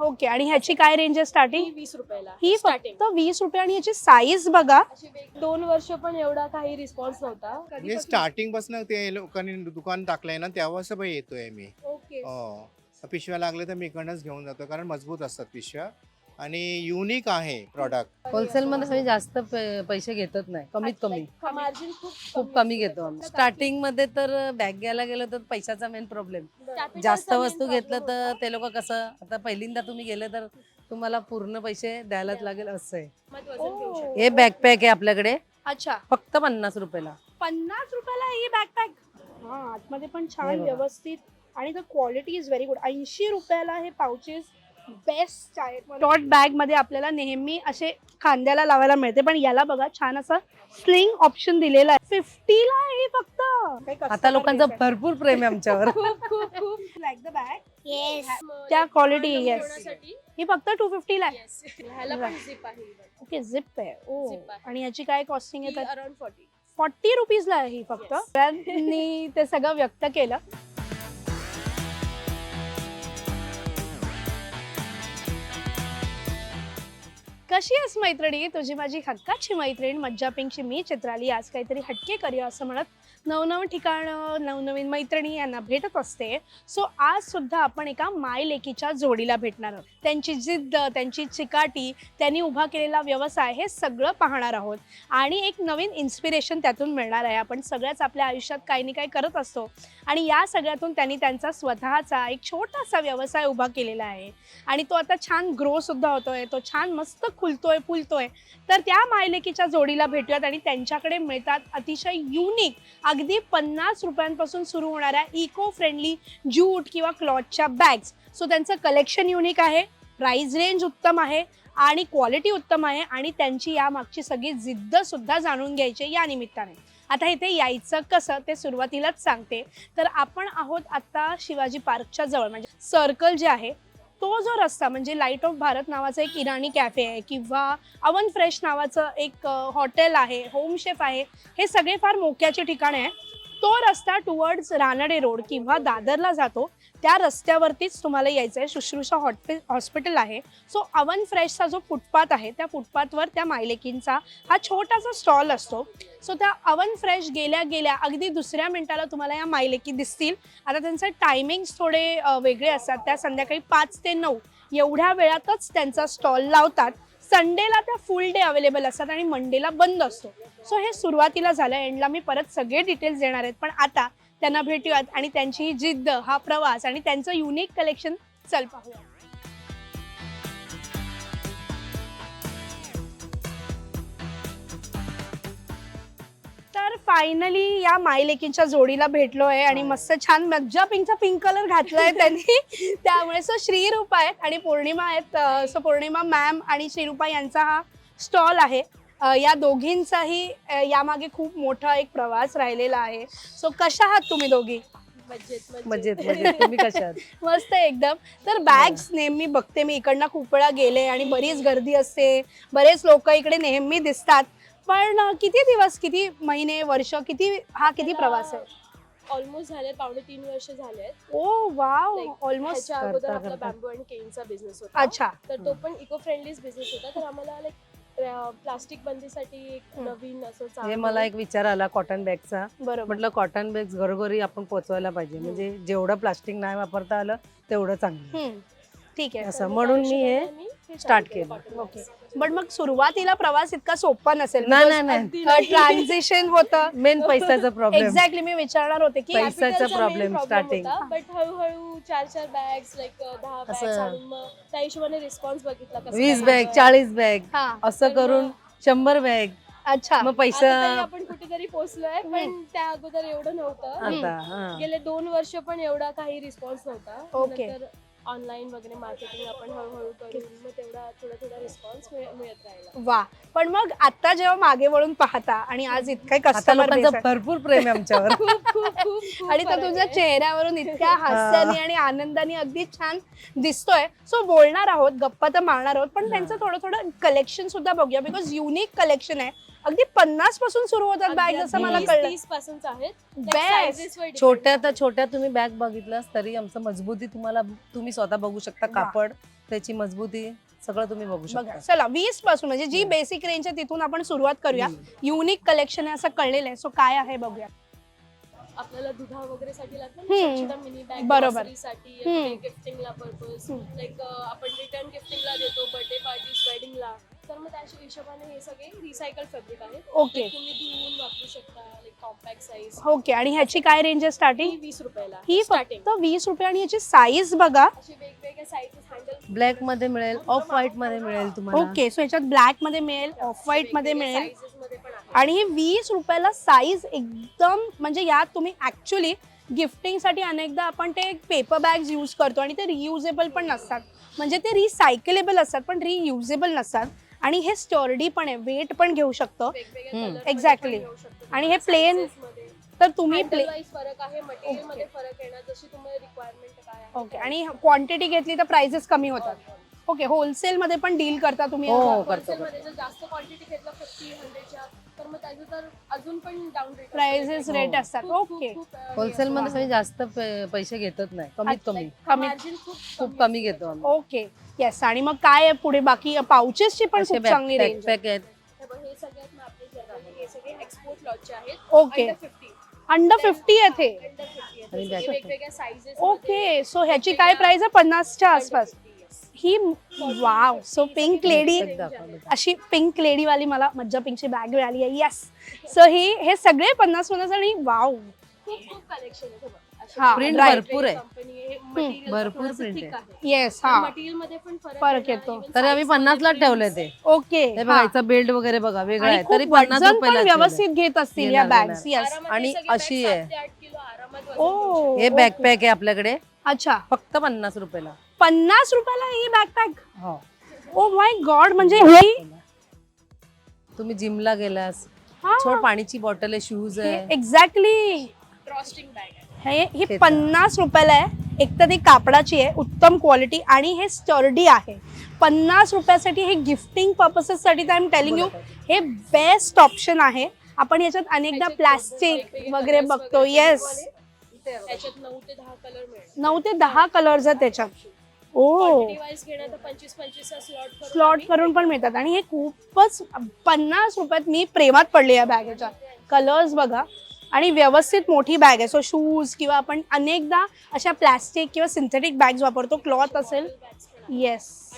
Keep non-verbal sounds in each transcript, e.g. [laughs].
Okay आणि ह्याची काय रेंज आहे स्टार्टिंग वीस रुपयाला. ही स्टार्टिंग फक्त वीस रुपये आणि याची साईज बघा. दोन वर्ष पण एवढा काही रिस्पॉन्स नव्हता. म्हणजे स्टार्टिंगपासून ते लोकांनी दुकान टाकलंय ना तेव्हाच पण येतोय मी. ओके. हो. पिशव्या लागले तर मी इकडनंच घेऊन जातो कारण मजबूत असतात पिशव्या. आणि युनिक आहे प्रॉडक्ट होलसेल मध्ये आम्ही जास्त पे- पैसे घेतच नाही. कमीत कमी. मार्जिन खूप खूप कमी घेतो आम्ही. स्टार्टिंगमध्ये तर बॅग घ्यायला गेलं तर पैशाचा मेन प्रॉब्लेम जास्त main वस्तू घेतलं problem तर होता. ते लोक कसं आता पहिल्यांदा तुम्ही गेले तर तुम्हाला पूर्ण पैसे द्यायलाच लागेल असं आहे. मग वजन घेऊ ओ. शकतो. हे बॅकपॅक आहे आपल्याकडे. अच्छा. फक्त पन्नास रुपयाला. पन्नास रुपयाला ही बॅकपॅक हा आतमध्ये पण हे छान बघा. व्यवस्थित आणि the quality is very good ऐंशी रुपयाला हे पाउचेस बेस्ट आहेत टॉट बॅगमध्ये आपल्याला नेहमी असे खांद्याला लावायला मिळते पण याला बघा छान असं स्लिंग ऑप्शन दिलेला आहे. फिफ्टीला आहे ही फक्त. आता लोकांचं आहे. भरपूर प्रेम आहे आमच्यावर. खूप खूप खूप Like the bag. मग त्या yes. मुलांसाठी, ही फक्त टू आहे. झिप आहे ओके झिप आहे. ओ. आहे. आणि याची काय कॉस्टिंग आहे तर? अराउंड फॉर्टी फॉर्टी रुपीजला आहे ही फक्त. त्यांनी ते सगळं व्यक्त केलं. कशी आहेस मैत्रिणी? तुझी माझी हक्काची मैत्रीण मज्जा पिंकची मी चित्राली. आज काहीतरी हटके करूया असं म्हणत नवनवीन ठिकाणं नवनवीन मैत्रिणी यांना भेटत असते. सो आज सुद्धा आपण एका माय लेकीच्या जोडीला भेटणार आहोत. त्यांची जिद्द त्यांची चिकाटी त्यांनी उभा केलेला व्यवसाय हे सगळं पाहणार आहोत. आणि एक नवीन इन्स्पिरेशन त्यातून मिळणार आहे. आपण सगळ्याच आपल्या आयुष्यात काही ना काही करत असतो. आणि या सगळ्यातून त्यांनी त्यांचा स्वतःचा एक छोटासा व्यवसाय उभा केलेला आहे. आणि तो आता छान ग्रो सुद्धा होतोय. तो छान मस्त खुलतोय फुलतोय. तर त्या मायलेकीच्या जोडीला भेटूयात आणि त्यांच्याकडे मिळतात अतिशय युनिक अगदी पन्नास रुपयांपासून सुरू होणाऱ्या इको फ्रेंडली ज्यूट किंवा क्लॉथच्या बॅग्स सो त्यांचं कलेक्शन युनिक आहे प्राइस रेंज उत्तम आहे आणि क्वालिटी उत्तम आहे आणि त्यांची यामागची सगळी जिद्द सुद्धा जाणून घ्यायची या निमित्ताने. आता इथे यायचं कसं ते सुरुवातीलाच सांगते. तर आपण आहोत आता शिवाजी पार्कच्या जवळ. म्हणजे सर्कल जे आहे तो जो रस्ता म्हणजे लाइट ऑफ भारत नावाचं एक इराणी कॅफे आहे किंवा अवन फ्रेश नावाचं एक हॉटेल आहे होम शेफ आहे हे सगळे फार मोक्याचे ठिकाण आहे. तो रस्ता टुवर्ड्स रानडे रोड किंवा दादरला जातो. त्या रस्त्यावरतीच तुम्हाला यायचं आहे शुश्रूषा हॉटे हॉस्पिटल आहे. सो अवन फ्रेशचा जो फुटपाथ आहे त्या फुटपाथवर त्या मायलेकींचा हा छोटासा स्टॉल असतो. सो त्या अवन फ्रेश गेल्या गेल्या अगदी दुसऱ्या मिनिटाला तुम्हाला या मायलेकी दिसतील. आता त्यांचे टायमिंग्स थोडे वेगळे असतात. त्या संध्याकाळी पाच ते नऊ एवढ्या वेळातच त्यांचा स्टॉल लावतात. संडेला त्या फुल डे अवेलेबल असतात आणि मंडेला बंद असतो. सो हे सुरुवातीला झालं एंडला मी परत सगळे डिटेल्स देणार आहेत. पण आता त्यांना भेटूयात आणि त्यांची ही जिद्द हा प्रवास आणि त्यांचं युनिक कलेक्शन चल पाहूया फायनली या मायलेकींच्या जोडीला भेटलो आहे आणि मस्त छान मज्जा पिंकचा पिंक कलर घातलाय त्यांनी. [laughs] त्यामुळे सो श्रीरूपा आहेत आणि पौर्णिमा आहेत. सो पौर्णिमा मॅम आणि श्रीरूपा यांचा हा स्टॉल आहे. या दोघींचाही यामागे खूप मोठा एक प्रवास राहिलेला आहे. सो कशा आहात तुम्ही दोघी? मजेत तुम्ही कशा [laughs] मस्त एकदम. तर बॅग्स नेहमी बघते मी. इकडनं खूप वेळा गेले आणि बरीच गर्दी असते. बरेच लोक इकडे नेहमी दिसतात. पण किती दिवस किती महिने वर्ष किती हा किती प्रवास आहे? ऑलमोस्ट झाले पावणे तीन वर्ष झाले ओ वाव ऑलमोस्ट अगोदर आपला. बॅम्बू आणि केनचा बिझनेस होता. अच्छा. तर तो पण इको फ्रेंडलीच बिझनेस होता. तर आम्हाला लाईक प्लास्टिक बंदीसाठी एक. नवीन असं हे चालू मला एक विचार आला कॉटन बॅगचा बरोबर. म्हटलं कॉटन बॅग्स घरोघरी आपण पोचवायला पाहिजे. म्हणजे जेवढं प्लास्टिक नाही वापरता आलं तेवढं चांगलं. हम्म. ठीक आहे. असं. म्हणून मी हे start केलं. ओके बट मग सुरुवातीला प्रवास इतका सोपा नसेल नाही नाही नाही. [laughs] ट्रान्झिशन होतं. मेन पैशाचा प्रॉब्लेम एक्झॅक्टली मी विचारणार होते की पैसा- पैसाचा problem starting. बट हळूहळू चार चार बॅग्स लाईक दहा असं. आणून मग त्या हिशोबाने रिस्पॉन्स बघितला कसं वीस काय बॅग होतोय. चाळीस बॅग हा. असं करून शंभर बॅग अच्छा. मग आता तरी पैसा आपण कुठेतरी पोहोचलोय पण त्या अगोदर एवढं नव्हतं. आता हा. गेले दोन वर्ष पण एवढा काही रिस्पॉन्स नव्हता. Okay. नंतर ऑनलाईन वगैरे मार्केटिंग आपण हळूहळू करून मग तेवढा थोडा थोडा रिस्पॉन्स मिळत राहिला वा. पण मग आता जेव्हा मागे वळून पाहता आणि आज इतके कस्टमर भरपूर प्रेम आहे आमच्यावर. [laughs] खूप खूप खूप खूप आणि तो तुझ्या. चेहऱ्यावरून इतक्या [laughs] हास्याने आणि आनंदाने अगदी छान दिसतोय. सो बोलणार आहोत गप्पा तर मारणार आहोत पण त्यांचं थोडं थोडं कलेक्शन सुद्धा बघूया बिकॉज युनिक कलेक्शन आहे. अगदी पन्नासपासून सुरू होतात बॅग जसं मला कळलं तीस पासूनच आहेत छोट्या तर छोट्या तुम्ही बॅग बघितलास तरी आमचं मजबूती तुम्हाला तुम्ही स्वतः बघू शकता. कापड त्याची मजबूती सगळं तुम्ही बघू शकता चला वीसपासून म्हणजे जी. बेसिक रेंज आहे तिथून आपण सुरुवात करूया. युनिक कलेक्शन आहे असं कळलेलं आहे सो काय आहे बघूया आपल्याला दुधा वगैरे साठी लागतं हम्म. ना छोटा मिनी बॅग बरोबर. साठी हम्म. गिफ्टिंगला पर्पज हम्म. लाईक आपण रिटर्न गिफ्टिंगला देतो बर्थडे पार्टीज वेडिंगला तर मग त्याच्या हिशोबाने हे सगळे रिसायकल फॅब्रिक आहेत. ओके तुम्ही धुवून वापरू शकता लाईक कॉम्पॅक्ट साईज ओके आणि ह्याची काय रेंज आहे स्टार्टिंग वीस रुपयाला. ही स्टार्टिंग फक्त वीस रुपये आणि याची साईज बघा. असे वेगवेगळे साईजेस हँडल ब्लॅकमध्ये मिळेल ऑफ व्हाईटमध्ये मिळेल तुम्हाला. ओके सो याच्यात ब्लॅकमध्ये मिळेल ऑफ व्हाईटमध्ये मिळेल. मध्ये पण आहे. आणि हे वीस रुपयाला साईज एकदम म्हणजे यात तुम्ही ऍक्च्युली गिफ्टिंगसाठी अनेकदा आपण ते पेपर बॅग्स यूज करतो आणि ते रियुजेबल पण नसतात. म्हणजे ते रिसायकलेबल असतात पण रियुजेबल नसतात. आणि हे स्टर्डी पण आहे वेट पण घेऊ शकतं. शकतो. आणि हे मध्ये. तर तुम्ही Handle प्ले wise फरक आहे मटेरियलमध्ये फरक येणार जशी तुम्हाला रिक्वायरमेंट काय आहे. ओके आणि क्वांटिटी घेतली तर प्राइसेस कमी होतात. ओके होलसेल मध्ये पण डील करता तुम्ही हो. यावर? करतो, Wholesale मध्ये जर जास्त क्वांटिटी घेतलं फिफ्टी हंड्रेडच्या तर मग त्याचं तर अजून पण डाऊन रेट प्राइसेस रेट हो. असतात. ओके होलसेल मध्ये आम्ही जास्त पे- पैसे घेतच नाही. कमीत कमी. कमी. मार्जिन खूप कमी घेतो आम्ही. ओके येस आणि मग काय आहे पुढे? बाकी पाउचेसची पण असे खूप चांगली रेंज बॅकपॅक आहेत. हे सगळ्यात मग आपले जे आहे, हे सगळे एक्सपोर्ट लॉटचे आहेत. ओके अंडर फिफ्टी अंडर आणि back- वेगवेगळ्या साईजेस ओके सो ह्याची काय प्राइस आहे? पन्नासच्या आसपास. ही वाव सो पिंक लेडी. अशी पिंक लेडी वाली मला मज्जा पिंकची बॅग मिळाली आहे. येस सो ही हे सगळे पन्नास पन्नास आणि वाव खूप खूप कलेक्शन आहे बघा. असे हा, Print right. भरपूर आहे. भरपूर thick आहे. येस हा. मटेरियलमध्ये पण फरक येतो. तरी आम्ही पन्नासला prints. ठेवले ते. ओके हे बघा याचा बेल्ट वगैरे बघा वेगळा आहे. तरी पन्नास व्यवस्थित घेत असतील या बॅग्स येस आणि अशी आहे. शकतात. हे बॅकपॅक आहे आपल्याकडे. अच्छा. फक्त पन्नास रुपयाला. पन्नास रुपयाला ही बॅकपॅक हो. ओ माय गॉड म्हणजे ही तुम्ही जिमला गेलास. हा. छोट पाणीची बॉटल आहे शूज आहे. एक्झॅक्टली ड्रॉस्टिंग बॅग आहे. हे ही. पन्नास रुपयाला आहे. एक तर ती कापडाची आहे उत्तम क्वालिटी आणि हे स्टर्डी आहे. पन्नास रुपयासाठी हे गिफ्टिंग पर्पसेससाठी तर आय एम टेलिंग यू हे बेस्ट ऑप्शन आहे. आपण याच्यात अनेकदा प्लास्टिक वगैरे बघतो येस वाले. त्याच्यात नऊ ते दहा कलर मिळेल नऊ ते दहा कलर्स आहेत त्याच्यात. ओ. क्वांटिटी वाईज घेणार तर पंचवीस पंचवीस स्लॉट करून स्लॉट आम्ही- करून पण मिळतात. आणि हे खूपच पन्नास रुपयात मी प्रेमात पडले या बॅगेच्या. कलर्स बघा. आणि व्यवस्थित मोठी बॅग आहे. सो शूज किंवा आपण अनेकदा अशा प्लॅस्टिक किंवा सिंथेटिक बॅग्स वापरतो. क्लॉथ असेल. येस.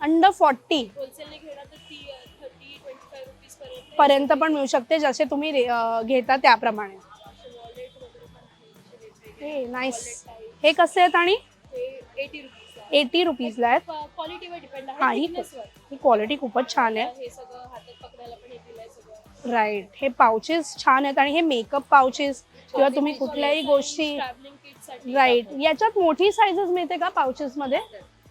अंडर फॉर्टी होलसेलने घेणार तर ती थर्टी ट्वेंटी फाय रुपीज पर्यंत पर्यंत पण मिळू शकते. जसे तुम्ही रे- अं, घेता त्याप्रमाणे. वॉलेट वगैरे पण आहे. असे वेगवेगळे. हे नाईस Wallet आहे. हे कसे आहेत आणि? हे एटी रुपीज एटी रुपीजला आहेत. क्वालिटीवर डिपेंड हा, आहे. ही thickness वर. ही क्वालिटी खूपच छान आहे. हे सगळं हातात पकडायला पण हे दिलंय सगळं. राईट हे पाउचेस छान आहेत आणि हे मेकअप पाउचेस किंवा तुम्ही कुठल्याही गोष्टी ट्रॅव्हलिंग किटसाठी राईट याच्यात मोठी साईजेस मिळते का पाउचेस मध्ये?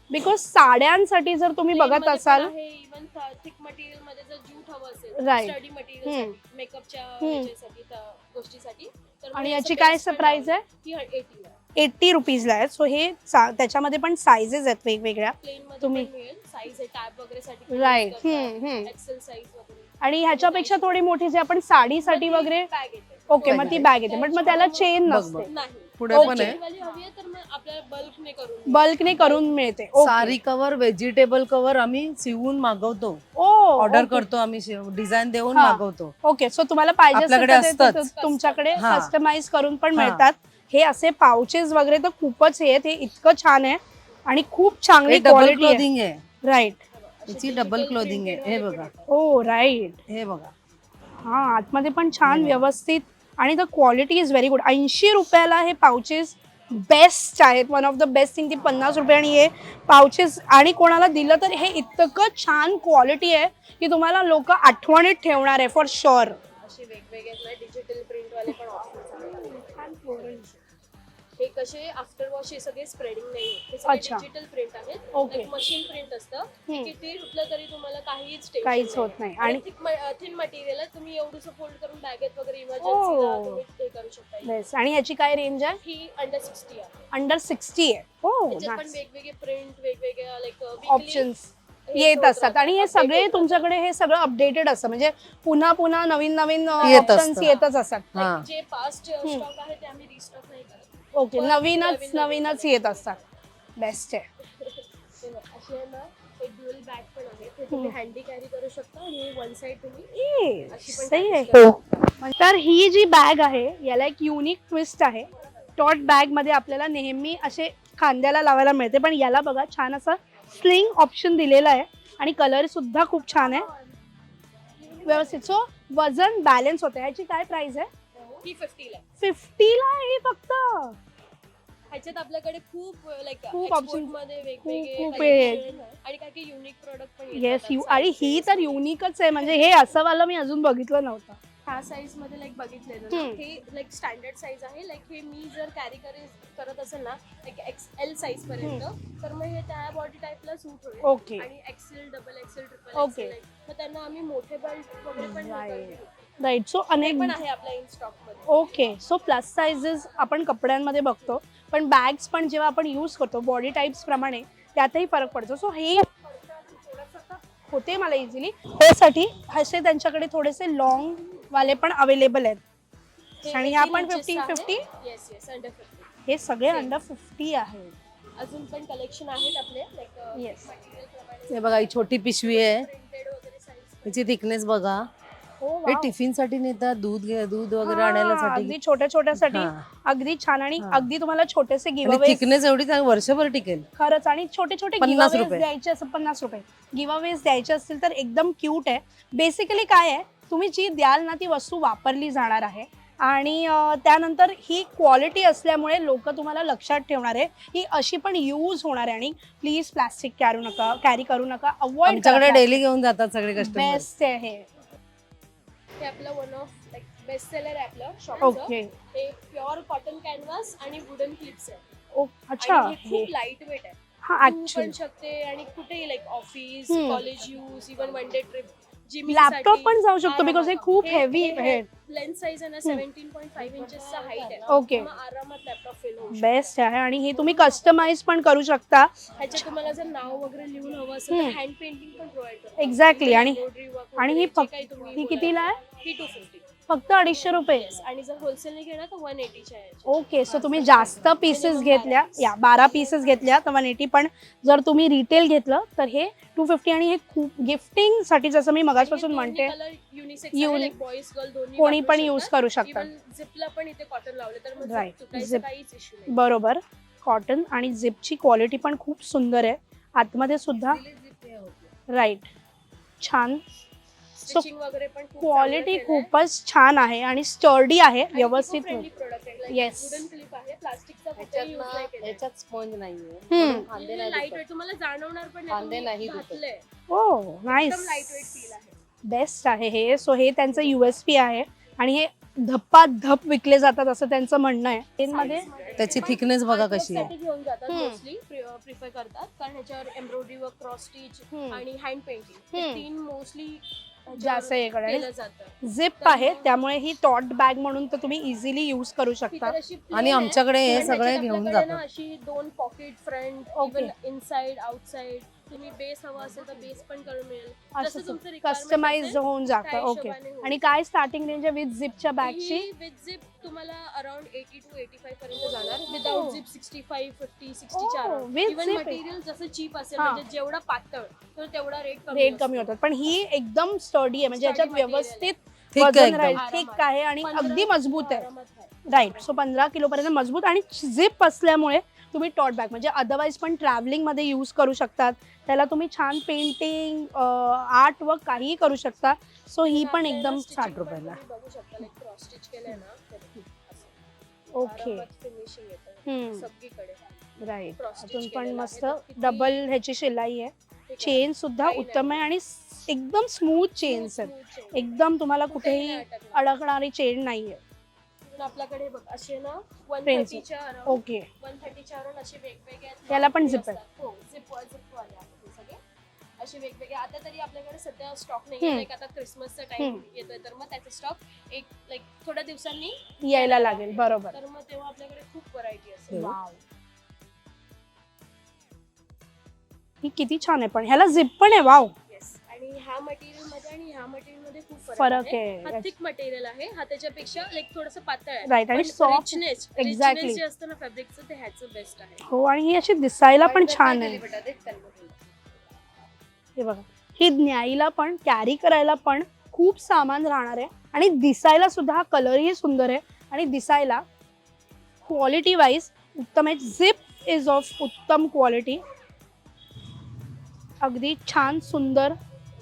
बिकॉज साड्यांसाठी जर तुम्ही बघत असाल इवन थिक मटेरियलमध्ये जर जूट हवं असेल Right. स्टडी मटेरियल मेकअपच्या हम्म. ह्याच्यासाठी त्या गोष्टीसाठी तर मग आणि हे याची काय प्राइस आहे? ती 80 ला. एट्टी रुपीजला आहे सो हे सा- त्याच्यामध्ये पण साईजेस आहेत वेगवेगळ्या प्लेन मध्ये तुम्ही- पण मिळेल साईज आहे टॅब वगैरे साठी राईट हम्म एक्सेल साईज वगैरे आणि ह्याच्यापेक्षा थोडी मोठी जे आपण साडीसाठी वगैरे बॅग येते ओके मग ती बॅग येते बट मग त्याला चेन बघ, नसते बघ. नाही पुढे Okay. पण आहे वाली हवी आहे तर मग आपल्याला बल्कने करून बल्कने करून मिळते Okay. सारी कवर व्हेजिटेबल कवर आम्ही शिवून मागवतो ओ ऑर्डर. करतो आम्ही डिझाईन देऊन हा. मागवतो ओके सो तुम्हाला पाहिजे असेल आपल्याकडे तर ते असतंच. तु- तुमच्याकडे हा. कस्टमाइज करून पण हा. मिळतात हे असे पाउचेस वगैरे तर खूपच हे आहेत. हे इतकं छान आहे आणि खूप चांगली हे डबल क्वालिटी आहे. क्लोदिंग आहे. राईट याची डबल क्लोदिंग आहे. हे बघा. ओ राईट हे बघा. हा आतमध्ये पण छान व्यवस्थित आणि the quality is very good ऐंशी रुपयाला हे पाउचेस बेस्ट आहेत. One of the best thing ती पन्नास रुपये आणि हे पाउचेस आणि कोणाला दिलं तर हे इतकं छान क्वालिटी आहे की तुम्हाला लोक आठवणीत ठेवणार आहे फॉर शुअर असे वेगवेगळे डिजिटल प्रिंट वाले पण हे कसे आफ्टर वॉश हे सगळे स्प्रेडिंग नाही हे अच्छा. डिजिटल प्रिंट आहेत. Okay. मशीन प्रिंट असतं. हम्म. किती धुतलं तरी तुम्हाला काहीच tension काहीच. होत नाही. आणि आणि थिन मटेरियल आहे. तुम्ही एवढंसं फोल्ड करून बॅगेत वगैरे Oh. इमर्जन्सीला तुम्ही हे करू शकता बेस्ट आणि ह्याची काय रेंज आहे? ही अंडर सिक्स्टी आहे. अंडर सिक्स्टी आहे. हो त्याच्यात पण वेगवेगळे प्रिंट वेगवेगळ्या लाईक ऑप्शन्स येत असतात. आणि हे सगळे तुमच्याकडे हे सगळं अपडेटेड असतं. म्हणजे पुन्हा पुन्हा नवीन नवीन येत ऑप्शन्स असतं. येतच असतात. हा. जे पास्ट स्टॉक आहे ते आम्ही रिस्टॉक नाही करत. ओके नवीनच नवीन- नवीनच येत असतात. बेस्ट आहे. ते बघ, अशी आहे ना एक ड्युअल बॅग पण आहे. ते तुम्ही हँडी कॅरी करू शकता आणि वन साइड तुम्ही ए, अशी पण सही carry आहे. करू शकता. तर ही जी बॅग आहे याला एक युनिक ट्विस्ट आहे. टॉट बॅगमध्ये आपल्याला नेहमी असे खांद्याला लावायला मिळते पण याला बघा छान असं स्लिंग ऑप्शन दिलेलं आहे आणि कलर सुद्धा खूप छान आहे. व्यवस्थित. सो वजन बॅलन्स होतं. ह्याची काय प्राइस आहे? ही फिफ्टीला फिफ्टीला आहे. फक्त. ह्याच्यात आपल्याकडे खूप लाईक खूप options- मध्ये खूप- वेगवेगळे खूप आहे. आणि काही काही युनिक प्रोडक्ट पण येस येतात यू आणि ही तर. युनिकच आहे. म्हणजे हे असं वाला मी अजून बघितलं नव्हतं. ह्या साईजमध्ये लाईक बघितलेलं ना, हम्म. हे लाईक स्टँडर्ड साईज आहे. लाईक हे मी जर कॅरी करत असेल ना लाईक एक्स एल साईज पर्यंत तर मग हे त्या बॉडी टाईपला सूट होईल. ओके आणि XL double XL triple Okay. XL मग त्यांना आम्ही मोठे बेल्ट वगैरे पण Right. राईट सो ते अनेक पण आहे आपल्या इन स्टॉकमध्ये. ओके सो प्लस साइजेस आपण कपड्यांमध्ये बघतो. पण बॅग्स पण जेव्हा आपण यूज करतो बॉडी टाईप्स प्रमाणे त्यातही फरक पडतो. सो हे होते मला इझिली त्यासाठी असे त्यांच्याकडे थोडेसे लॉंग वाले पण अवेलेबल आहेत. आणि ह्या पण 50, 50? येस येस अंडर फिफ्टी हे सगळे. अंडर फिफ्टी आहेत अजून पण कलेक्शन आहेत आपले लाईक Yes. हे बघा ही छोटी पिशवी आहे. हिची थिकनेस बघा. हो हे टिफिनसाठी नेतात दूध घे- दूध वगैरे आणायला अगदी छोट्या छोट्यासाठी. अगदी छान आणि. अगदी तुम्हाला छोटेसे गिव्ह थिकनेस एवढी चांगली वर्षभर टिकेल. खरंच आणि छोटे छोटे पन्नास गिवावेज रुपये. द्यायचे असं पन्नास रुपये. गिवावेज द्यायचे असतील तर एकदम क्यूट आहे. बेसिकली काय आहे तुम्ही जी द्याल ना ती वस्तू वापरली जाणार आहे. आणि अं, त्यानंतर ही क्वालिटी असल्यामुळे लोक तुम्हाला लक्षात ठेवणार आहे. ही अशी पण यूज होणार आहे. आणि प्लीज प्लास्टिक कॅरू नका कॅरी करू नका. अवॉइड आमच्याकडे डेली घेऊन जातात सगळे कस्टमर बेस्ट आहे हे. आपलं one of like best seller आहे आपलं शॉपचं ओके हे प्युअर कॉटन कॅनव्हास आणि वुडन क्लिप्स आहे. ओ अच्छा. आणि हे हे खूप लाइट वेट आहे. हा तू पण ऍक्च्युली शकते आणि कुठेही like office hmm. College use even one day trip laptop पण जाऊ शकतो बिकॉज हे खूप हेवी आहे लेन्स साईज आहे ना सेव्हन्टीन पॉईंट फाईव्ह इंचेसचा हाईट आहे. ओके मग आरामात लॅपटॉप फिल होऊ शकतो. बेस्ट आहे. आणि हे तुम्ही कस्टमाइज पण करू शकता. ह्याच्यात तुम्हाला जर नाव वगैरे लिहून हवं असेल तर हम्म. हँड पेंटिंग पण प्रोव्हाइड करतो. Exactly. आणि- आणि ही फक्त- ही कितीला आहे? ना, ही टू फिफ्टी फक्त अडीचशे रुपये. आणि जर होलसेलने घेणार तर वन एटीच्या आहे ओके सो तुम्ही जास्त पीसेस घेतल्या. या बारा पीसेस घेतल्या तर वन एटी पण जर तुम्ही रिटेल घेतलं तर हे टू फिफ्टी आणि हे खूप गिफ्टिंगसाठी जसं मी मगासपासून म्हणते Uni- बॉईज गर्ल दोन्ही कोणी पण यूज. करू शकतात. Zipला पण इथे कॉटन लावले तर मग. काहीच इश्यू नाही. बरोबर. कॉटन आणि झिपची क्वालिटी पण खूप सुंदर आहे. आतमध्ये सुद्धा राईट छान. So quality. खूपच छान आहे आणि स्टर्डी आहे व्यवस्थित केलंय. याच्यात स्पॉन्ज नाहीये. नाही तुम्हाला जाणवणार पण. ओ एकदम नाईस बेस्ट आहे. हे. सो हे त्यांचं युएसपी आहे आणि हे धप्पा धप विकले जातात असं त्यांचं म्हणणं आहे. पेनमध्ये त्याची थिकनेस बघा कशी आहे. साठी घेऊन जातात. मोस्टली प्रिफर करतात. कारण ह्याच्यावर एम्ब्रॉयडरी वर्क क्रॉस स्टिच. आणि हँड पेंटिंग. तीन मोस्टली जास्त हे केलं जातं झिप आहे त्यामुळे ही टॉट बॅग म्हणून तर तुम्ही इझिली यूज करू ती शकता तर अशी plain आणि आहे. आमच्याकडे हे पण सगळे घेऊन आपल्याकडे ना जातात अशी दोन pocket front. Even inside outside तुम्ही बेस हवा असेल तर बेस पण करून मिळेल. जसं असं. तुमचं requirement कस्टमाइज असेल, होऊन त्या जातं ओके हिशोबाने होईल. आणि काय स्टार्टिंग रेंज आहे विथ झिपच्या बॅगची ही विथ झिप तुम्हाला around eighty two eighty five पर्यंत जाणार. Without. Zip sixty five fifty Oh, with even zip. Material जसं चीप असेल हा. म्हणजे जेवढा पातळ तर तेवढा रेट कमी रेट कमी होतात. पण ही एकदम स्टडी आहे. म्हणजे Sturdy याच्यात material व्यवस्थित थिक वजन एकदम. राहील. आरामात. थिक आहे आणि अगदी मजबूत आहे. राईट सो पंधरा किलो पर्यंत मजबूत आणि झिप असल्यामुळे तुम्ही टॉट बॅग म्हणजे अदरवाईज पण ट्रॅव्हलिंगमध्ये यूज करू शकतात. त्याला तुम्ही छान पेंटिंग आर्ट वर्क काहीही करू शकता. सो ही पण एकदम साठ रुपयाला. ओके राईट अजून पण आहे. मस्त डबल ह्याची शिलाई आहे. आहे. चेन सुद्धा उत्तम आहे आणि एकदम स्मूथ चेन्स आहेत. एकदम तुम्हाला कुठेही नाही. अडकणारी चेन नाहीये. आपल्याकडे बघ असे ना वन Prints. थर्टीच्या अराउंड ओके वन थर्टीच्या अराउंड असे वेगवेगळे याला पण zip आहे. असतात. हो झिप झिप वाले आहेत हे सगळे असे वेगवेगळे आता तरी आपल्याकडे सध्या स्टॉक नाही हम्म. लाईक आता क्रिसमसचा टाइम हम्म. येतोय तर मग त्याचा स्टॉक एक लाईक थोड्या दिवसांनी यायला लागेल बरोबर तर मग तेव्हा आपल्याकडे खूप व्हरायटी असेल हो. वाव ही किती छान आहे पण ह्याला झिप पण आहे वाव ह्या मटेरियलमध्ये आणि ह्या मटेरियलमध्ये खूप फरक हा आहे थिक मटेरियल आहे. हा त्याच्यापेक्षा लाईक थोडस पातळ आहे. राईट आणि सॉफ्ट रिचनेस Exactly. जे असतं ना फॅब्रिकचं ते ह्याचं बेस्ट आहे. हो आणि ही अशी दिसायला पण छान आहे. हे बघा. ही न्यायला पण कॅरी करायला पण खूप सामान राहणार आहे. आणि दिसायला सुद्धा हा कलरही सुंदर आहे. आणि दिसायला क्वालिटी वाईज उत्तम आहे. झिप इज ऑफ उत्तम क्वालिटी अगदी छान सुंदर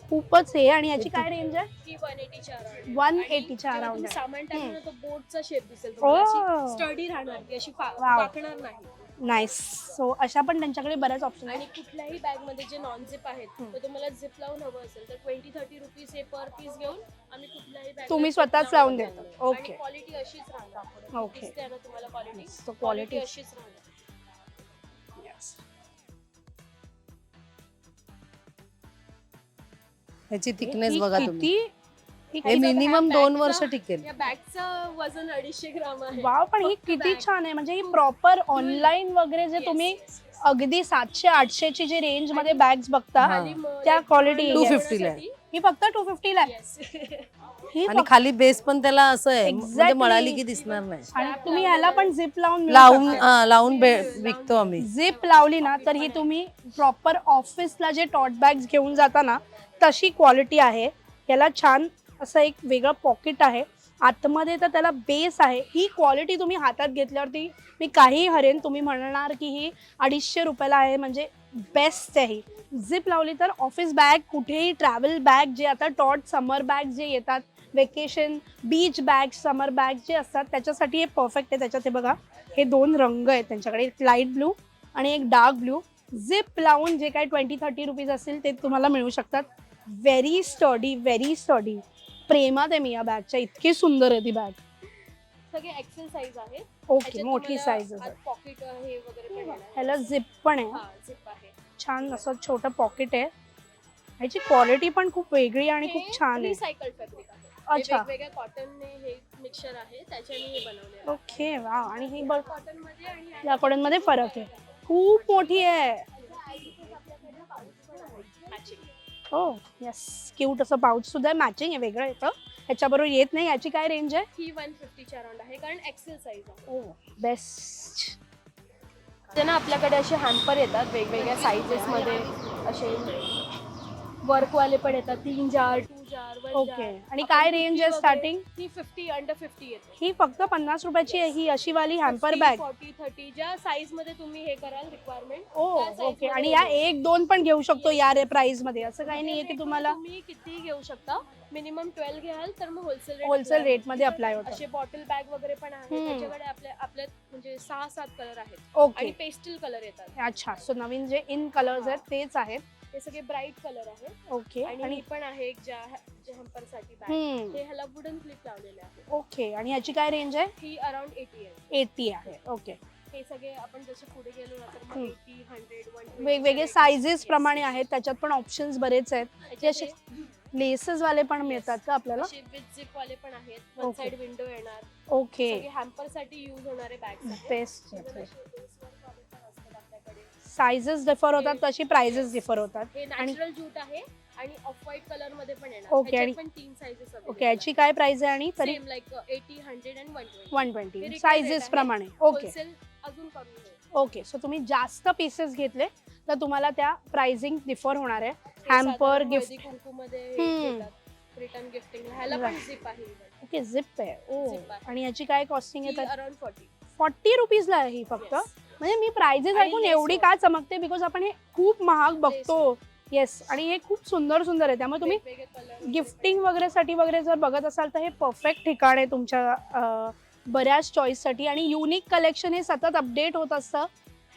खूपच हे आणि याची काय रेंज आहे ही वन अराउंड 180 च्या around आहे. सामान टाकलं ना तो बोटचा शेप दिसेल Oh. स्टडी राहणार ती अशी फा- Wow. वाकणार नाही नाईस सो अशा पण त्यांच्याकडे बऱ्याच ऑप्शन आणि कुठल्याही बॅगमध्ये जे नॉन झिप आहेत हम्म. तर तुम्हाला झिप लावून हवं असेल तर ट्वेंटी थर्टी रुपीज हे पर पीस घेऊन आम्ही कुठल्याही bag तुम्ही स्वतःच लावून देतो. Okay. क्वालिटी अशीच राहणार Okay. दिसते ना तुम्हाला क्वालिटी So quality- क्वालिटी अशीच राहणार ह्याची थिकनेस बघा तुम्ही ही मिनिमम दोन वर्ष टिकेल या बॅगचं वजन अडीचशे ग्राम आहे वाव पण ही किती. छान आहे म्हणजे ही प्रॉपर ऑनलाईन वगैरे जे तुम्ही. अगदी सातशे आठशे ची जी रेंजमध्ये बॅग्स बघता त्या like quality मान 250 ला आहे. ठेवण्यासाठी- ही फक्त टू फिफ्टी ला. ही आणि खाली बेस पण त्याला असं आहे म्हणजे Exactly. मळाली की दिसणार नाही आणि तुम्ही ह्याला पण झिप लावून लावून. हा, लावून विकतो आम्ही झिप लावली ना तर ही तुम्ही प्रॉपर ऑफिसला जे टॉट बॅग्स घेऊन जाता ना तशी क्वालिटी आहे. याला छान असं एक वेगळं पॉकेट आहे. आतमध्ये तर त्याला बेस आहे. ही क्वालिटी तुम्ही हातात घेतल्यावरती मी काही हरेन तुम्ही म्हणणार की ही अडीचशे रुपयाला आहे म्हणजे बेस्ट आहे ही. झिप लावली तर ऑफिस बॅग कुठेही ट्रॅव्हल बॅग जे आता टॉट समर बॅग जे येतात vacation beach bag summer bag जे असतात त्याच्यासाठी हे परफेक्ट आहे. त्याच्यात हे बघा हे दोन रंग आहेत त्यांच्याकडे. एक लाइट ब्लू आणि एक डार्क ब्लू झिप लावून जे काही ट्वेंटी थर्टी रुपीज असतील ते तुम्हाला मिळू शकतात. व्हेरी स्टडी व्हेरी स्टडी प्रेमात आहे मी या बॅगच्या इतकी सुंदर आहे ती बॅग सगळे एक्सेल साईज आहे ओके मोठी साईज पॉकेट हे वगैरे. ह्याला झिप पण आहे. हा छान असं छोटं पॉकेट आहे. ह्याची क्वालिटी पण खूप वेगळी आणि खूप छान आहे. रिसायकल फॅब्रिक आहे. अच्छा. वेगवेगळ्या कॉटनने हे मिक्सचर आहे. त्याच्याने हे बनवलेलं ओके वा आणि ही बघ. कॉटनमध्ये आणि या कॉटनमध्ये फरक आहे. खूप मोठी आहे. हो येस क्यूट असं पाऊच सुद्धा मॅचिंग आहे वेगळं येतं ह्याच्याबरोबर येत नाही याची काय रेंज आहे? ही वन फिफ्टीच्या अराउंड आहे कारण एक्सेल साईज आहे. ओ बेस्ट ते ना आपल्याकडे असे हॅम्पर येतात वेगवेगळ्या साईजेस मध्ये असे. वर्कवाले पण येतात. तीन jar two jar one okay आणि काय रेंज आहे स्टार्टिंग ही फिफ्टी अंडर फिफ्टी येते. ही फक्त पन्नास रुपयाची आहे ही अशी वाली हॅम्पर बॅग फोर्टी थर्टी ज्या साईजमध्ये तुम्ही हे कराल रिक्वायरमेंट ओ ओके आणि या एक दोन पण घेऊ शकतो या रे प्राइसमध्ये. असं काही नाहीये की तुम्हाला तुम्ही किती घेऊ शकता? मिनिमम ट्वेल्व घ्याल तर मग होलसेल होलसेल रेटमध्ये अप्लाय होतं. असे बॉटल बॅग वगैरे पण आहे हम्म. त्याच्याकडे आपल्या आपल्यात म्हणजे सहा सात कलर आहेत. ओके आणि पेस्टल कलर येतात. अच्छा. सो नवीन जे इन कलर्स आहेत तेच आहेत. हे सगळे ब्राईट कलर आहेत. ओके आणि आणि ही पण आहे एक ज्या हॅम्परसाठी बॅग हम्म. ते ह्याला वुडन क्लिप लावलेले आहे ओके आणि याची काय रेंज आहे? ही अराउंड एटी आहे. एटी आहे. ओके. हे सगळे आपण जसे पुढे गेलो ना तर मग हम्म. एटी हंड्रेड वन वेगवेगळे सायझेस प्रमाणे आहेत त्याच्यात पण ऑप्शन्स बरेच आहेत. जे असे लेसेस वाले पण मिळतात का आपल्याला? विथ झिप वाले पण आहेत. One Okay. साइड विंडो येणार. ओके. सगळे हॅम्परसाठी युज होणारे बॅग्स आहेत. बेस्ट सायझेस डिफर होतात तशी प्राइजेस डिफर होतात. हे आणि- नॅचरल ज्यूट आहे आणि ऑफ व्हाईट कलरमध्ये पण येणार. Okay, ह्याच्यात आणि- पण तीन साइजेस ओके याची काय प्राइस आहे आणि तरी? Same like eighty hundred and one twenty one twenty retail sizes. प्रमाणे. ओके अजून कमी होईल. ओके सो तुम्ही जास्त पीसेस घेतले तर तुम्हाला त्या प्राइसिंग डिफर होणार आहे. हे हॅम्पर साधारण गिफ्ट हळदी कुंकूमध्ये हम्म. रिटर्न गिफ्टिंग ह्याला पण Right. झिप आहे. ओके झिप आहे. ओ Zip आहे. आणि याची काय कॉस्टिंग आहे तर? अराउंड फॉर्टी फॉर्टी रुपीजला आहे ही फक्त. म्हणजे मी प्राइजेस ऐकून एवढी work. का चमकते? बिकॉज आपण हे खूप महाग बघतो. येस आणि हे खूप सुंदर सुंदर आहे. त्यामुळे तुम्ही गिफ्टिंग वगैरे. साठी वगैरे जर बघत असाल तर हे परफेक्ट ठिकाण आहे तुमच्या बऱ्याच चॉईससाठी आणि युनिक कलेक्शन हे सतत अपडेट होत असतं.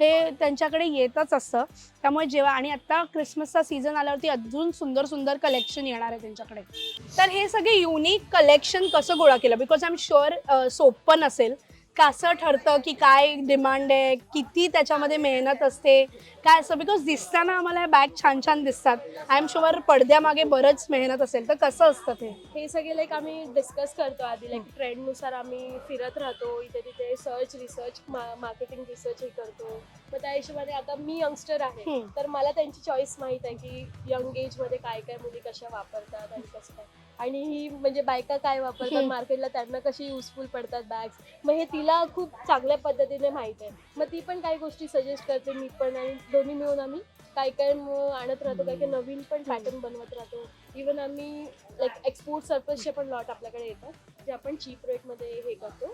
हे त्यांच्याकडे येतच असतं. त्यामुळे जेव्हा आणि आता क्रिसमसचा सीझन आल्यावरती अजून सुंदर सुंदर कलेक्शन येणार आहे त्यांच्याकडे. तर हे सगळे युनिक कलेक्शन कसं गोळा केलं? बिकॉज आय एम शुअर सोपं नसेल. कसं ठरतं की काय डिमांड आहे? किती त्याच्यामध्ये मेहनत असते? काय असं? बिकॉज दिसताना आम्हाला बॅग छान छान दिसतात. आय एम शुअर पडद्यामागे बरंच मेहनत असेल. तर कसं असतं ते? हे सगळे लाईक आम्ही डिस्कस करतो आधी. लाईक ट्रेंडनुसार आम्ही फिरत राहतो. इथे तिथे सर्च रिसर्च मार्केटिंग रिसर्च हे करतो. मग त्या हिशोबाने आता मी यंगस्टर आहे. तर मला त्यांची चॉईस माहीत आहे की यंग एजमध्ये काय काय मुली कशा वापरतात आणि कसं काय. आणि ही म्हणजे बायका काय वापरतात. मार्केटला त्यांना कशी युजफुल पडतात बॅग्स मग हे तिला खूप चांगल्या पद्धतीने माहीत आहे. मग ती पण काही गोष्टी सजेस्ट करते मी पण आणि दोन्ही मिळून आम्ही काय काय आणत राहतो काय काय नवीन पण पॅटर्न बनवत राहतो. इवन आम्ही लाईक एक्सपोर्ट सर्फसचे पण लॉट आपल्याकडे येतात जे आपण चीप रेटमध्ये हे करतो.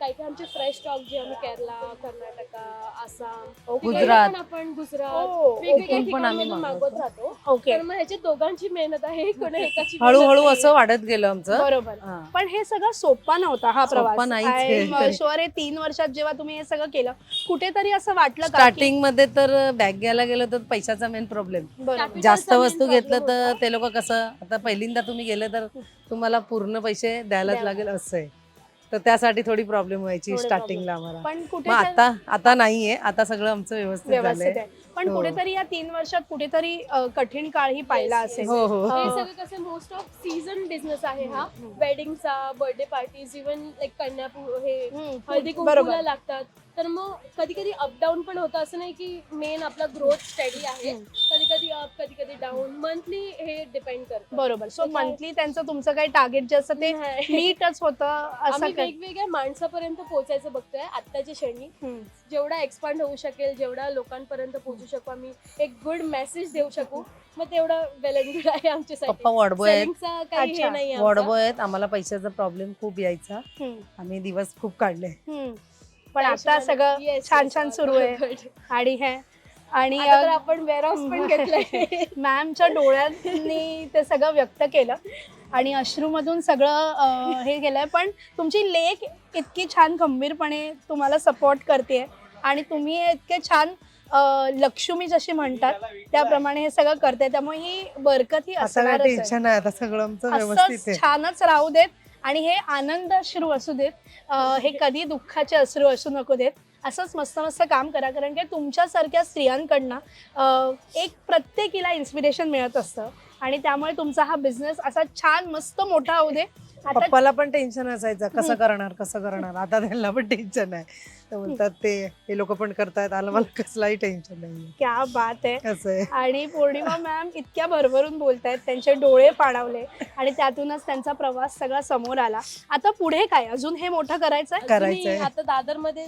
काही काही आमचे फ्रेश स्टॉक जे आम्ही केरला कर्नाटका आसाम गुजरात. पण आपण गुजरात हो, वेगवेगळ्या ठिकाणांमधून मागवतो. राहतो ओके तर मग ह्याची दोघांची मेहनत आहे कोणी एकाची हळूहळू मेहनत असं नाहीये. वाढत गेलं आमचं बरोबर हा. पण हे सगळं सोपा नव्हता हा सोपा प्रवास नाहीच आहे. शुअर हे तीन वर्षात जेव्हा तुम्ही हे सगळं केलं कुठेतरी असं वाटलं का की- स्टार्टिंगमध्ये तर बॅग घ्यायला गेलं तर पैशाचा मेन प्रॉब्लेम बरोबर Capital जास्त main वस्तू problem घेतलं तर होता. ते लोक कसं आता पहिल्यांदा तुम्ही गेले तर तुम्हाला पूर्ण पैसे द्यायलाच द्यावं. लागेल असं आहे तर त्यासाठी थोडी प्रॉब्लेम व्हायची थोडे स्टार्टिंगला आम्हाला. पण कुठे आता आता नाहीये. आता सगळं आमचं व्यवस्थित व्यवस्थित झालंय. आहे. पण हो. कुठेतरी या तीन वर्षात कुठेतरी अ, कठीण काळही पाहिला Yes, असेल. हो हो. हे सगळं कसं मोस्ट ऑफ सीझन बिझनेस आहे हा. वेडिंगचा बर्थडे पार्टीज इवन लाईक कन्यापू हे हळदी बरोबर. कुंकूला लागतात. तर मग कधी कधी अपडाऊन पण होतं. असं नाही की मेन आपला ग्रोथ स्टडी आहे. कधी कधी अप कधी डाऊन मंथली हे डिपेंड करतं बरोबर सो मंथली त्यांचं तुमचं काही टार्गेट जे असतं ते नाही. नीटच होतं [laughs] असं आम्ही काय वेगवेगळ्या माणसापर्यंत पोहोचायचं बघतोय आत्ताच्या क्षणी हम्म. जेवढा एक्सपांड होऊ शकेल जेवढा लोकांपर्यंत पोहोचू शकू आम्ही एक गुड मेसेज देऊ शकू मग तेवढं वेल अँड गुड आहे आमच्यासाठी पप्पा वडबॉय आहेत Sellingचा काही हे अच्छा. नाही आमचा. वडबॉय आहेत आम्हाला पैशाचा प्रॉब्लेम खूप यायचा हम्म, आम्ही दिवस खूप काढले हम्म. पण त्या आता हिशोबाने- सगळं Yes, छान yes, छान all सुरू आहे good. आणि हे आणि आता तर अ, आपण वेअरहाऊस पण [laughs] घेतलंय. मॅमच्या डोळ्यांनी ते सगळं व्यक्त केलं. आणि अश्रूमधून सगळं अ, हे केलंय. पण तुमची लेख इतकी छान गंभीरपणे तुम्हाला सपोर्ट करते आणि तुम्ही इतके छान अ, लक्ष्मी जशी म्हणतात त्याप्रमाणे हे सगळं करते त्यामुळे ही बरकत ही आता काय असणारच आहे. टेन्शन आहे आता सगळं आमचं व्यवस्थित असंच आहे. छानच राहू देत. आणि हे आनंद अश्रू असू देत. अं, हे कधी दुःखाचे अश्रू असू नको देत. असंच मस्त मस्त काम करा कारण की तुमच्यासारख्या स्त्रियांकडनं एक प्रत्येकीला इन्स्पिरेशन मिळत असतं. आणि त्यामुळे तुमचा हा बिझनेस असा छान मस्त मोठा होऊ दे. आता पप्पाला पण टेन्शन असायचं. कसं करणार कसं करणार? आता त्यांना पण टेन्शन आहे. ते बोलतात ते हे लोक पण करतायत. आलं मला कसलाही टेन्शन नाही क्या बात आहे. असं आहे. आणि पौर्णिमा मॅम इतक्या भरभरून बोलतायत. त्यांचे डोळे पाडावले. आणि त्यातूनच त्यांचा प्रवास सगळा समोर आला. आता पुढे काय? अजून हे मोठं करायचं आहे. अजून आता दादरमध्ये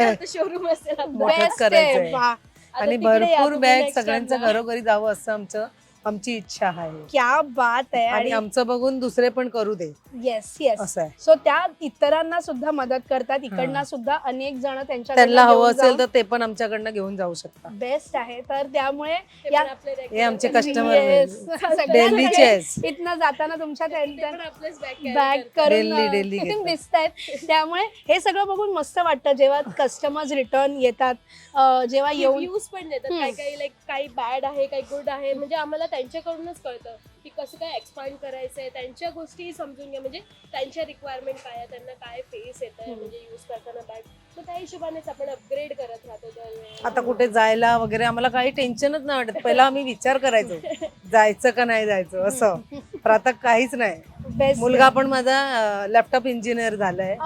आता शोरूम असेल आपलं. मोठंच Best आहे. करायचंय. वा. आता आणि तिकडे या भरपूर तुम्ही बॅग next सगळ्यांचं ला. घरोघरी जावं असं आमचं. आमची इच्छा आहे. क्या बात आहे. आणि आणि आमचं बघून दुसरे पण करू दे. येस येस असं आहे. सो त्या इतरांना सुद्धा मदत करतात. इकडनं सुद्धा अनेक जण त्यांच्या त्यांना हवं असेल तर ते पण आमच्याकडनं घेऊन जाऊ शकता बेस्ट आहे. तर त्यामुळे ते या पण आपले regular हे आमचे customer. डेलीचे आहेत. [laughs] इथनं जाताना तुमच्या ते पण त्यांच्या आपलेच bag carry बॅग करतात. करून Daily, अं, daily किती घेतात. दिसत आहेत त्यामुळे हे सगळं बघून मस्त वाटतं जेव्हा कस्टमर्स रिटर्न येतात. अं, जेव्हा येऊन रिव्ह्यूज पण देतात. हम्म. काही काही लाईक काही बॅड आहे काही गुड आहे. म्हणजे आम्हाला त्यांच्याकडूनच कळतं. की कसं काय एक्सपांड करायचंय त्यांच्या गोष्टी समजून घ्या. म्हणजे त्यांच्या रिक्वायरमेंट काय आहे त्यांना काय फेस येत आहे. म्हणजे यूज करताना बॅग तर त्या हिशोबानेच आपण अपग्रेड करत राहतो दरवेळेला. आता कुठे जायला वगैरे आम्हाला काही टेन्शनच नाही वाटत. पहिला आम्ही विचार करायचो [laughs] जायचं का नाही जायचं असं. पण आता काहीच नाही. मुलगा पण माझा लॅपटॉप इंजिनियर झालाय.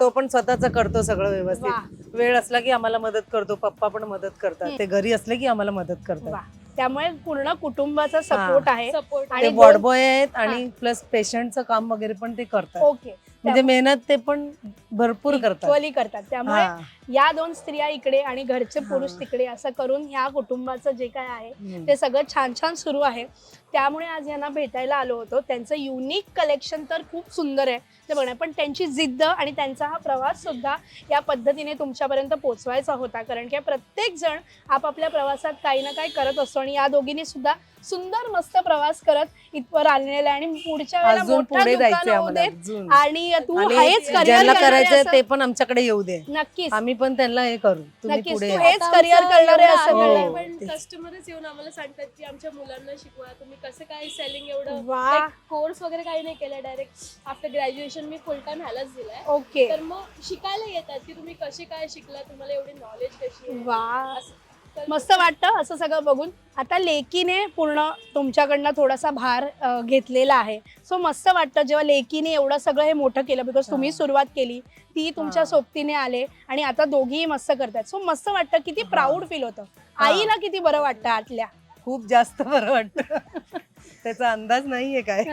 तो पण स्वतःच करतो सगळं वा. व्यवस्थित वेळ असला की आम्हाला मदत करतो पप्पा पण मदत करतात. ते घरी असले की आम्हाला मदत करतात. वा. त्यामुळे पूर्ण कुटुंबाचा सपोर्ट आहे. सपोर्ट ते आणि दोन- वॉर्डबॉय आहेत आणि प्लस पेशंटचं काम वगैरे पण ते करतात. ओके म्हणजे मेहनत ते पण भरपूर करतात. करतात. त्यामुळे हा. या दोन स्त्रिया इकडे आणि घरचे पुरुष तिकडे असं करून ह्या कुटुंबाचं जे काय आहे हम्म. ते सगळं छान छान सुरू आहे. त्यामुळे आज यांना भेटायला आलो होतो. त्यांचं युनिक कलेक्शन तर खूप सुंदर आहे. ते बघणार पण त्यांची जिद्द आणि त्यांचा हा प्रवास सुद्धा या पद्धतीने तुमच्यापर्यंत पोचवायचा होता. कारण की प्रत्येक जण आपापल्या प्रवासात काही ना काही करत असतो आणि या दोघींनी सुद्धा सुंदर मस्त प्रवास करत इथवर आलेले आहे. आणि पुढच्या वेळेला अजून मोठं दुकान होऊ देत. आणि तू करायचंय असं- ते पण आमच्याकडे येऊ दे. नक्कीच. आम्ही पण त्यांना हे करू. नक्कीच, तू. हेच career करणारे असं हो. पण तेच. कस्टमरच येऊन आम्हाला सांगतात की आमच्या मुलांना शिकवा तुम्ही कसं काय सेलिंग एवढं? वा. कोर्स वगैरे काही नाही केलं डायरेक्ट आफ्टर ग्रॅज्युएशन मी फुल टाइम ह्यालाच दिलाय. ओके तर मग शिकायला येतात की तुम्ही कसे काय शिकला तुम्हाला एवढी नॉलेज कशी आहे? वा. असं. तर मस्त वाटतं असं सगळं बघून. आता लेकीने पूर्ण तुमच्याकडनं थोडासा भार अं, घेतलेला आहे. सो मस्त वाटतं जेव्हा लेकीने एवढं सगळं हे मोठं केलं बिकॉज तुम्ही हा. सुरुवात केली ती तुमच्या हा. सोबतीने आले आणि आता दोघीही मस्त करतात. सो मस्त वाटतं किती हा. प्राऊड फील होतं. आईला किती बरं वाटतं आतल्या. खूप जास्त बरं वाटतं. त्याचा अंदाज नाहीये काय.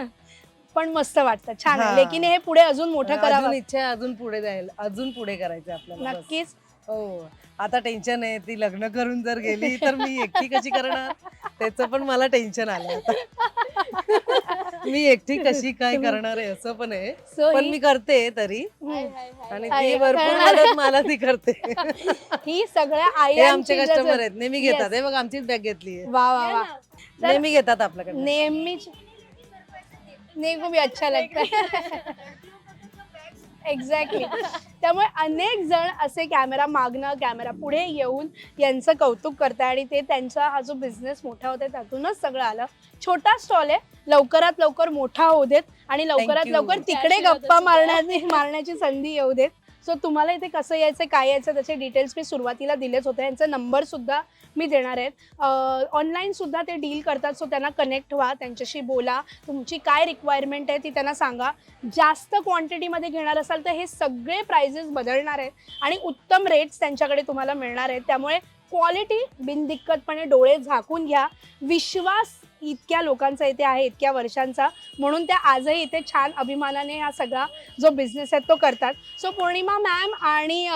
पण मस्त वाटतं. छान आहे. हा. लेकीने हे पुढे अजून मोठं अजून करावं. इच्छा आहे, अजून पुढे जायला. अजून पुढे करायचं आपल्याला बस. नक्कीच. हो. आता टेन्शन आहे ती लग्न करून जर गेली तर मी एकटी कशी करणार? त्याचं पण मला टेन्शन आलं आता. मी एकटी कशी काय करणार आहे असं पण आहे. पण मी करते तरी. हाय, हाय, हाय. आणि ती भरपूर करणार. [laughs] मदत मला ती करते. ही सगळ्या हे आई आमचे कस्टमर आहेत. नेहमी घेतात. Yes. हे बघ आमचीच बॅग घेतली वा वा वा. नेहमी घेतात आपल्याकडे नेहमीच नेहमी भी अच्छा लगता है [laughs] एक्झॅक्टली त्यामुळे अनेक जण असे कॅमेरा मागणं कॅमेरा पुढे येऊन यांचं कौतुक करतात आणि ते त्यांचा हा जो बिझनेस मोठा होता त्यातूनच सगळं आलं छोटा स्टॉल आहे लवकरात लवकर मोठा होऊ देत आणि लवकरात you. लवकर तिकडे गप्पा. मारण्याची मारण्याची संधी येऊ देत सो तुम्हाला इथे कसं यायचं काय यायचं त्याचे डिटेल्स मी सुरुवातीला दिलेच होते. यांचा नंबर सुद्धा मी देणार आहेत. ऑनलाईन सुद्धा ते डील करतात. सो त्यांना कनेक्ट व्हा त्यांच्याशी बोला. तुमची काय रिक्वायरमेंट आहे ती त्यांना सांगा. जास्त क्वांटिटीमध्ये घेणार असाल तर हे सगळे प्राइजेस बदलणार आहेत. आणि उत्तम रेट्स त्यांच्याकडे तुम्हाला मिळणार आहेत. त्यामुळे क्वालिटी बिनदिक्कतपणे डोळे झाकून घ्या. विश्वास इतक्या लोकांचा इथे आहे इतक्या वर्षांचा. म्हणून त्या आजही इथे छान अभिमानाने हा सगळा जो बिझनेस आहे तो करतात. सो पौर्णिमा मॅम आणि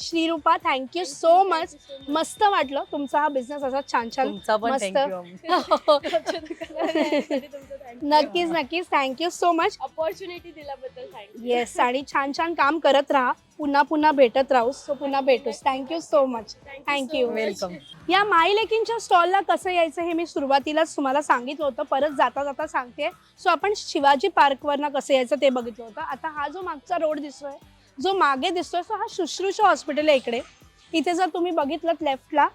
श्रीरूपा थँक्यू सो मच मस्त वाटलं तुमचा हा बिझनेस असा छान छान तुमचा पण मस्त. [laughs] [laughs] नक्कीच नक्कीच. Thank you so much opportunity दिल्याबद्दल थँक्यू येस आणि छान छान काम करत राहा. पुन्हा पुन्हा भेटत राहू. सो पुन्हा भेटूच thank you so much thank you welcome या माई लेकींच्या स्टॉलला कसं यायचं हे मी सुरुवातीलाच तुम्हाला सांगितलं होतं. परत जाता जाता सांगते. सो आपण शिवाजी पार्कवरनं कसं यायचं ते बघितलं होतं. आता हा जो मागचा रोड दिसतोय जो मागे दिसतोय सो हा शुश्रूषा हॉस्पिटल आहे इकडे. इथे जर तुम्ही बघितलं लेफ्टला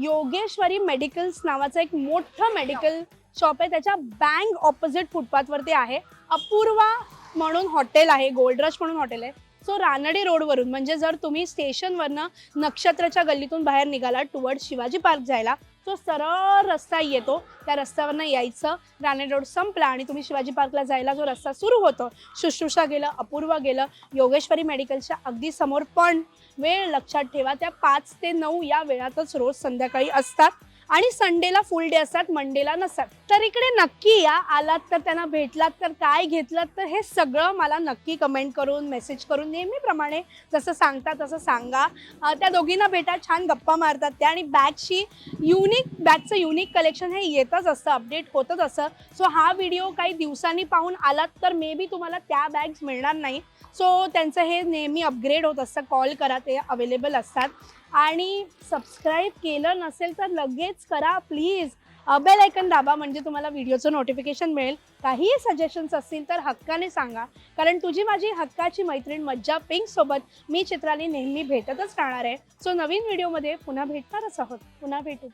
योगेश्वरी मेडिकल्स नावाचं एक मोठं मेडिकल शॉप आहे. त्याच्या बँक ऑपोजिट फुटपाथवरती आहे. अपूर्वा म्हणून हॉटेल आहे. गोल्ड रश म्हणून हॉटेल आहे. सो रानडे रोडवरून म्हणजे जर तुम्ही स्टेशनवरनं नक्षत्राच्या गल्लीतून बाहेर निघाला टुवर्ड शिवाजी पार्क जायला तो सरळ रस्ता येतो. त्या रस्त्यावरनं यायचं. राणे रोड संपला आणि तुम्ही शिवाजी पार्कला जायला जो रस्ता सुरू होतो शुश्रूषा गेलं अपूर्वा गेलं योगेश्वरी मेडिकलच्या अगदी समोर. पण वेळ लक्षात ठेवा त्या पाच ते नऊ या वेळातच रोज संध्याकाळी असतात. आणि संडेला फुल डे असतात मंडेला नसतात. तर इकडे नक्की या. आलात तर त्यांना भेटलात तर काय घेतलात तर हे सगळं मला नक्की कमेंट करून मेसेज करून नेहमीप्रमाणे जसं सांगता तसं सांगा. त्या दोघींना भेटा छान गप्पा मारतात त्या आणि बॅगची युनिक बॅगचं युनिक कलेक्शन हे येतच असतं अपडेट होतच असतं. सो हा व्हिडिओ काही दिवसांनी पाहून आलात तर मे बी तुम्हाला त्या बॅग्स मिळणार नाही सो त्यांचं हे नेहमी अपग्रेड होत असतं कॉल करा ते अवेलेबल असतात. आणि सबस्क्राईब केलं नसेल तर लगेच करा प्लीज बेल ऐकन दाबा म्हणजे तुम्हाला व्हिडिओचं नोटिफिकेशन मिळेल. काहीही सजेशन्स असतील तर हक्काने सांगा. कारण तुझी माझी हक्काची मैत्रीण मज्जा पिंक सोबत मी चित्राली नेहमी भेटतच राहणार आहे. सो नवीन व्हिडिओमध्ये पुन्हा भेटणारच आहोत. पुन्हा भेटूच.